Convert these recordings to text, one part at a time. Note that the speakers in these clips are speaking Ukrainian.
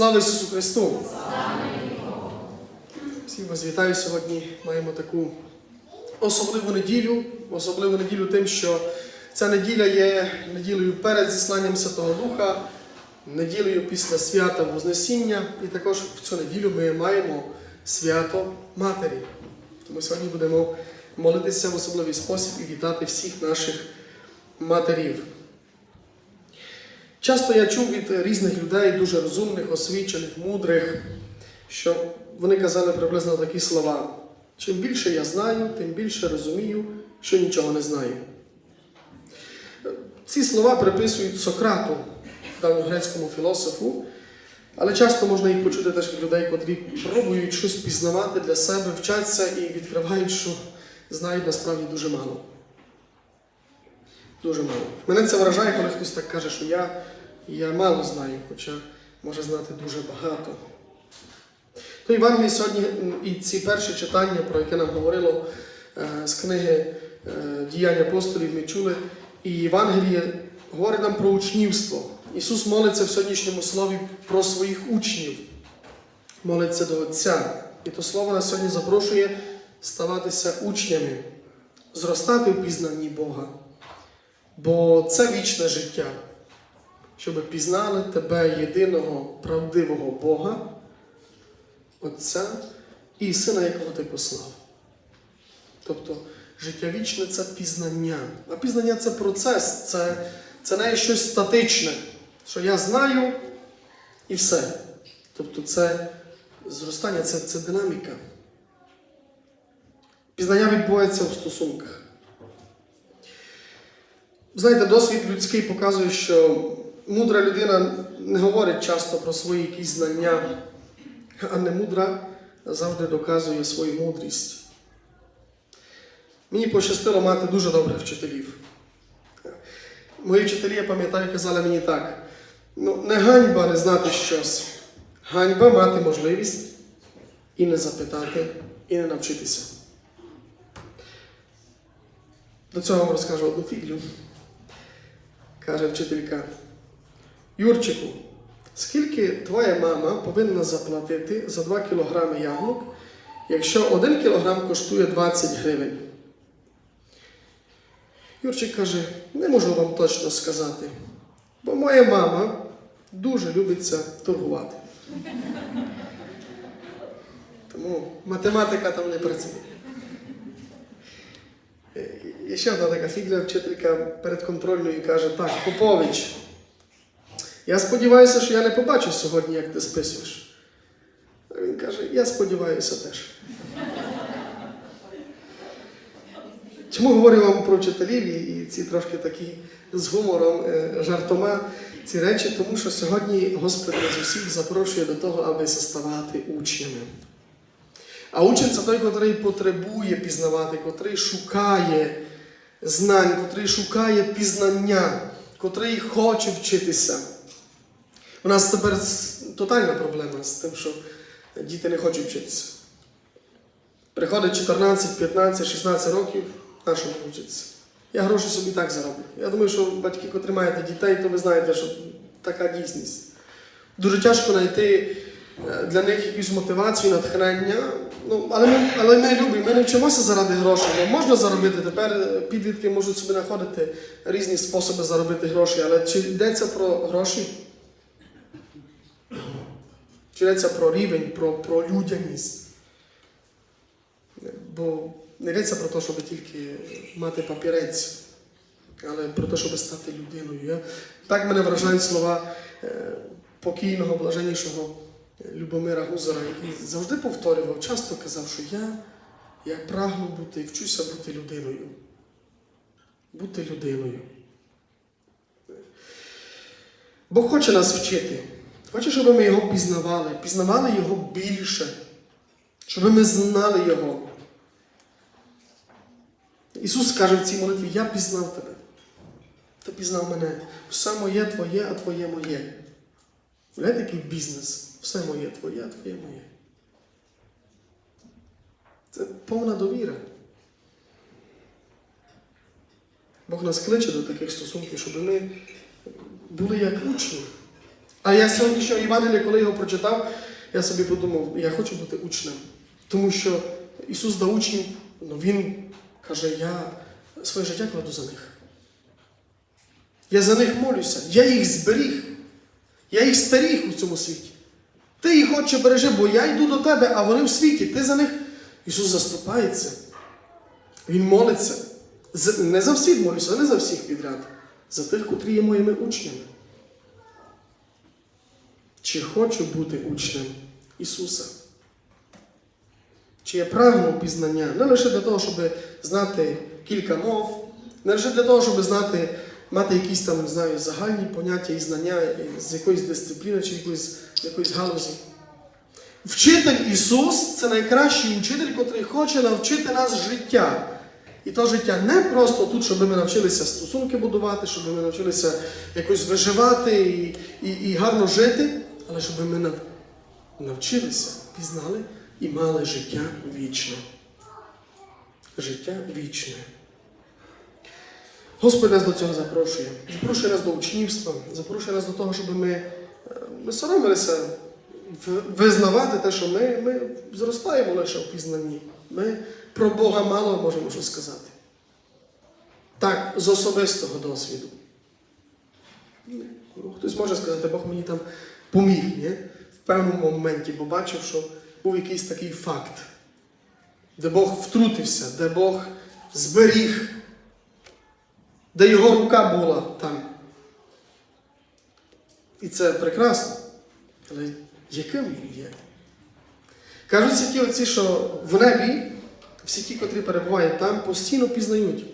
Слава Ісусу Христу! Всіх вас вітаю сьогодні. Маємо таку особливу неділю. Особливу неділю тим, що ця неділя є неділею перед зісланням Святого Духа, неділею після свята Вознесіння. І також в цю неділю ми маємо свято Матері. Тому сьогодні будемо молитися в особливий спосіб і вітати всіх наших матерів. Часто я чув від різних людей, дуже розумних, освічених, мудрих, що вони казали приблизно такі слова. Чим більше я знаю, тим більше розумію, що нічого не знаю. Ці слова приписують Сократу, давньогрецькому філософу, але часто можна їх почути теж від людей, котрі пробують щось пізнавати для себе, вчаться і відкривають, що знають насправді дуже мало. Дуже мало. Мене це вражає, коли хтось так каже, що я, я мало знаю, хоча може знати дуже багато. То Євангелії сьогодні і ці перші читання, про яке нам говорило е, з книги е, Діяння апостолів, ми чули. І Євангеліє говорить нам про учнівство. Ісус молиться в сьогоднішньому слові про своїх учнів, молиться до Отця. І то слово нас сьогодні запрошує ставатися учнями, зростати в пізнанні Бога. Бо це вічне життя, щоб пізнали тебе єдиного правдивого Бога, Отця і Сина, якого ти послав. Тобто життя вічне це пізнання. А пізнання це процес, це, це не щось статичне, що я знаю і все. Тобто це зростання, це, це динаміка. Пізнання відбувається в стосунках. Знаєте, досвід людський показує, що мудра людина не говорить часто про свої якісь знання, а не мудра завжди доказує свою мудрість. Мені пощастило мати дуже добрих вчителів. Мої вчителі, я пам'ятаю, казали мені так: ну, не ганьба не знати щось, ганьба мати можливість і не запитати, і не навчитися. До цього вам розкажу одну фіглю. Каже вчителька, Юрчику, скільки твоя мама повинна заплатити за 2 кілограми яблук, якщо 1 кілограм коштує 20 гривень? Юрчик каже, не можу вам точно сказати, бо моя мама дуже любиться торгувати. Тому математика там не працює. І ще одна така фігля, вчителька перед контрольною каже, так, Попович, я сподіваюся, що я не побачу сьогодні, як ти списуєш. А він каже, я сподіваюся теж. Чому говорю вам про вчителів і і ці трошки такі з гумором, е, жартома ці речі? Тому що сьогодні Господь нас усіх запрошує до того, аби ставати учнями. А учень це той, котрий потребує пізнавати, котрий шукає знань, котрий шукає пізнання, котрий хоче вчитися. У нас тепер тотальна проблема з тим, що діти не хочуть вчитися. Приходить 14, 15, 16 років, на що вчитися? Я гроші собі так зароблю. Я думаю, що батьки, котрі маєте дітей, то ви знаєте, що така дійсність. Дуже тяжко знайти е, для них якусь мотивацію, натхнення. Ну, але, ми, але ми любимо, ми не вчимося заради грошей. Ну, можна заробити, тепер е, підлітки можуть собі знаходити різні способи заробити гроші, але чи йдеться про гроші? Чи йдеться про рівень, про, про людяність? Бо не йдеться про те, щоб тільки мати папірець, але про те, щоб стати людиною. Так мене вражають слова е, покійного, блаженнішого Любомира Гузара, який завжди повторював, часто казав, що я, я прагну бути і вчуся бути людиною. Бути людиною. Бог хоче нас вчити. Хоче, щоб ми його пізнавали, пізнавали його більше, щоб ми знали його. Ісус каже в цій молитві, я пізнав тебе. Ти пізнав мене. Все моє твоє, а твоє моє. Знаєте, який бізнес? Все моє твоє, твоє моє. Це повна довіра. Бог нас кличе до таких стосунків, щоб ми були як учні. А я сьогоднішнього Євангелія, коли його прочитав, я собі подумав, я хочу бути учнем. Тому що Ісус дав учнів, ну Він каже, я своє життя кладу за них. Я за них молюся, я їх зберіг. Я їх старіх у цьому світі. Ти їх отче бережи, бо я йду до тебе, а вони в світі. Ти за них. Ісус заступається. Він молиться. Не за всіх молюся, не за всіх підряд. За тих, котрі є моїми учнями. Чи хочу бути учнем Ісуса? Чи я прагну пізнання не лише для того, щоб знати кілька мов, не лише для того, щоб знати, мати якісь там, знаю, загальні поняття і знання з якоїсь дисципліни чи якоїсь, якоїсь галузі. Вчитель Ісус це найкращий учитель, котрий хоче навчити нас життя. І то життя не просто тут, щоб ми навчилися стосунки будувати, щоб ми навчилися якось виживати і, і, і гарно жити, але щоб ми нав- навчилися, пізнали і мали життя вічне. Життя вічне. Господь нас до цього запрошує. Запрошує нас до учнівства, запрошує нас до того, щоб ми не соромилися визнавати те, що ми, ми зростаємо лише в пізнанні. Ми про Бога мало можемо що сказати. Так, з особистого досвіду. Ну, Хтось може сказати, Бог мені там поміг ні? в певному моменті, бо бачив, що був якийсь такий факт, де Бог втрутився, де Бог зберіг, де його рука була там. І це прекрасно. Але яким він є? Кажуть святі отці, що в небі всі ті, котрі перебувають там, постійно пізнають.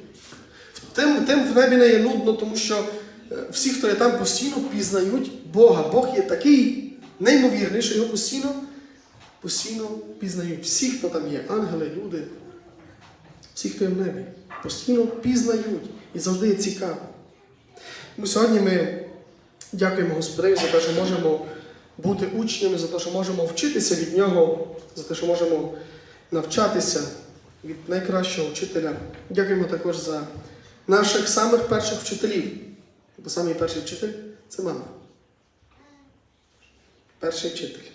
Тим, тим в небі не є нудно, тому що е, всі, хто є там, постійно пізнають Бога. Бог є такий неймовірний, що його постійно, постійно пізнають. Всі, хто там є, ангели, люди, всі, хто є в небі, постійно пізнають. І завжди є цікаво. Тому сьогодні ми дякуємо Господеві за те, що можемо бути учнями, за те, що можемо вчитися від Нього, за те, що можемо навчатися від найкращого вчителя. Дякуємо також за наших самих перших вчителів. Бо самий перший вчитель це мама. Перший вчитель.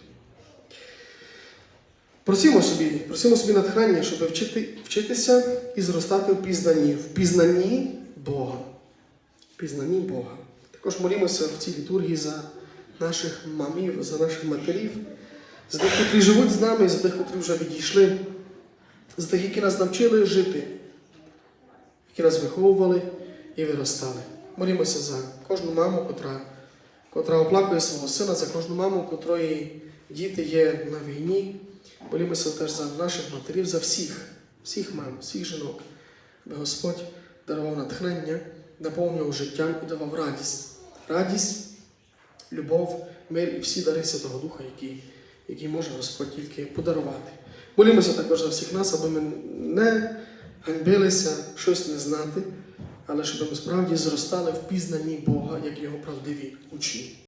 Просимо собі, просимо собі натхнення, щоб вчити, вчитися і зростати в пізнанні, в пізнанні Бога. Пізнанні Бога. Також молімося в цій літургії за наших мамів, за наших матерів, за тих, котрі живуть з нами, за тих, котрі вже відійшли, за тих, які нас навчили жити, які нас виховували і виростали. Молімося за кожну маму, котра, котра оплакує свого сина, за кожну маму, котрої діти є на війні. Молімося теж за наших матерів, за всіх, всіх мам, всіх жінок, аби Господь дарував натхнення, наповнював життям і давав радість. Радість, любов, мир і всі дари Святого Духа, які, які може Господь тільки подарувати. Молімося також за всіх нас, аби ми не ганьбилися щось не знати, але щоб ми справді зростали в пізнанні Бога, як його правдиві учні.